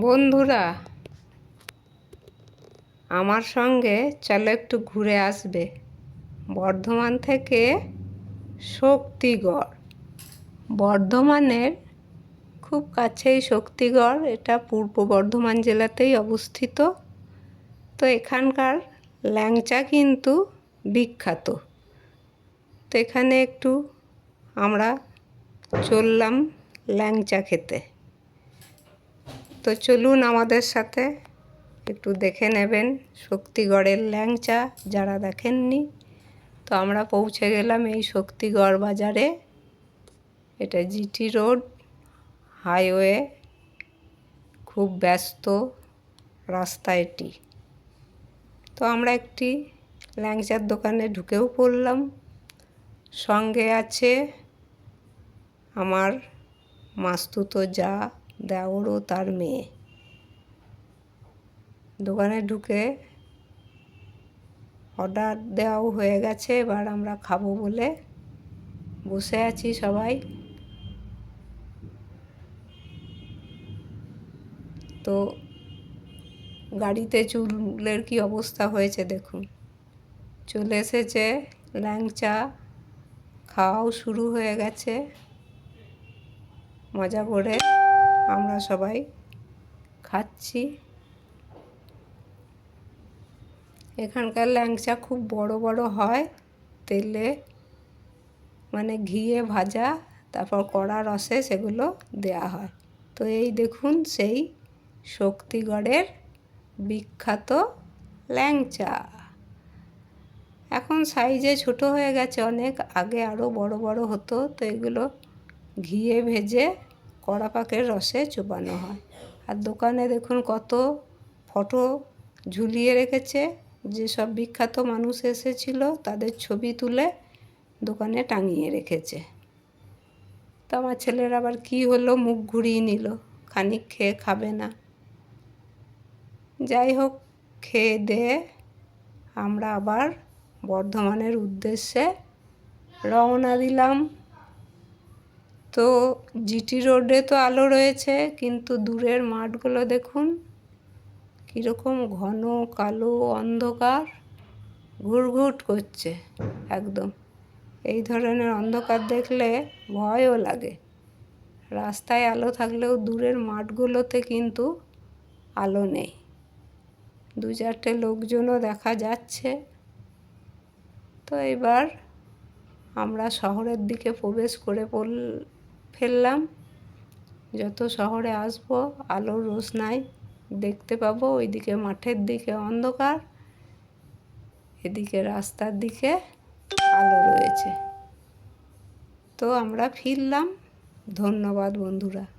বন্ধুরা, আমার সঙ্গে চলো একটু ঘুরে আসবে। বর্ধমান থেকে শক্তিগড়। বর্ধমানের খুব কাছেই শক্তিগড়, এটা পূর্ব বর্ধমান জেলাতেই অবস্থিত। তো এখানকার ল্যাংচা কিন্তু বিখ্যাত। তো এখানে একটু আমরা চললাম ল্যাংচা খেতে। তো চলুন আমাদের সাথে একটু দেখে নেবেন শক্তিগড়ের ল্যাংচা যারা দেখেননি। তো আমরা পৌঁছে গেলাম এই শক্তিগড় বাজারে। এটা জিটি রোড, হাইওয়ে, খুব ব্যস্ত রাস্তা এটি। তো আমরা একটি ল্যাংচার দোকানে ঢুকেও পড়লাম। সঙ্গে আছে আমার মাস্তুতো যা দেওরও তার মেয়ে। দোকানে ঢুকে অর্ডার দেওয়াও হয়ে গেছে, এবার আমরা খাব বলে বসে আছি সবাই। তো গাড়িতে চুলের কি অবস্থা হয়েছে দেখুন। চলে এসেছে, ল্যাংচা খাওয়াও শুরু হয়ে গেছে। মজা করে আমরা সবাই খাচ্ছি। এখানকার ল্যাংচা খুব বড় বড় হয়, তেলে মানে ঘিয়ে ভাজা, তারপর কড়া রসে সেগুলো দেয়া হয়। তো এই দেখুন সেই শক্তিগড়ের বিখ্যাত ল্যাংচা। এখন সাইজে ছোট হয়ে গেছে, অনেক আগে আরও বড় বড় হতো, তো এগুলো ঘিয়ে ভেজে কড়া পাকের রসে চোবানো হয়। আর দোকানে দেখুন কত ফটো ঝুলিয়ে রেখেছে। যেসব বিখ্যাত মানুষ এসেছিল তাদের ছবি তুলে দোকানে টাঙিয়ে রেখেছে। তো আমার ছেলের আবার কি হলো? মুখ ঘুরিয়ে নিল। খানিক খেয়ে খাবে না। যাই হোক, খেয়ে দিয়ে আমরা আবার বর্ধমানের উদ্দেশ্যে রওনা দিলাম। তো জিটি রোডে তো আলো রয়েছে, কিন্তু দূরের মাঠগুলো দেখুন, কীরকম ঘন, কালো, অন্ধকার, ঘুরঘুট করছে একদম। এই ধরনের অন্ধকার দেখলে ভয়ও লাগে। রাস্তায় আলো থাকলেও দূরের মাঠগুলোতে কিন্তু আলো নেই। দু চারটে লোকজনও দেখা যাচ্ছে। তো এবার আমরা শহরের দিকে প্রবেশ করে পড়ল ফেললাম। যত শহরে আসব, আলোর রোশ নাই দেখতে পাবো ওইদিকে মাঠের দিকে অন্ধকার, এদিকে রাস্তার দিকে আলো রয়েছে। তো আমরা ফিরলাম। ধন্যবাদ বন্ধুরা।